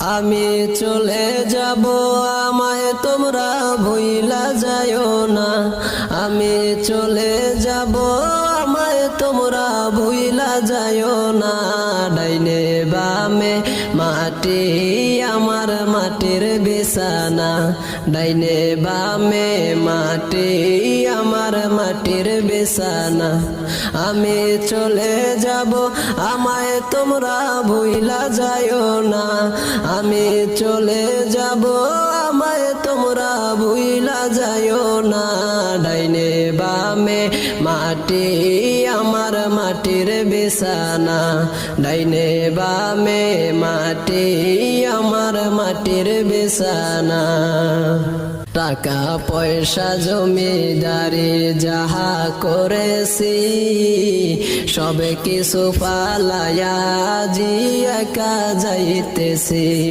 আমি চলে যাব, আমায় তোমরা ভুইলা যায়ও না। আমি চলে যাব, আমায় তোমরা ভুইলা যায়ও না। ডাইনে বামে মাটি, আমার মাটির বিছানা। ডাইনে বামে মাটি মাটির বিছানা। আমি চলে যাব, আমায় তোমরা ভুইলা যায়ও না। আমি চলে যাব, আমায় তোমরা ভুইলা যায়ও না। ডাইনে বামে মাটি, আমার মাটির বিছানা। ডাইনে বামে মাটি, আমার মাটির বিছানা টাকা পয়সা জমিদারি যাহা করেছি সবে কিছু পালায়া জিয়া যাইতেছি।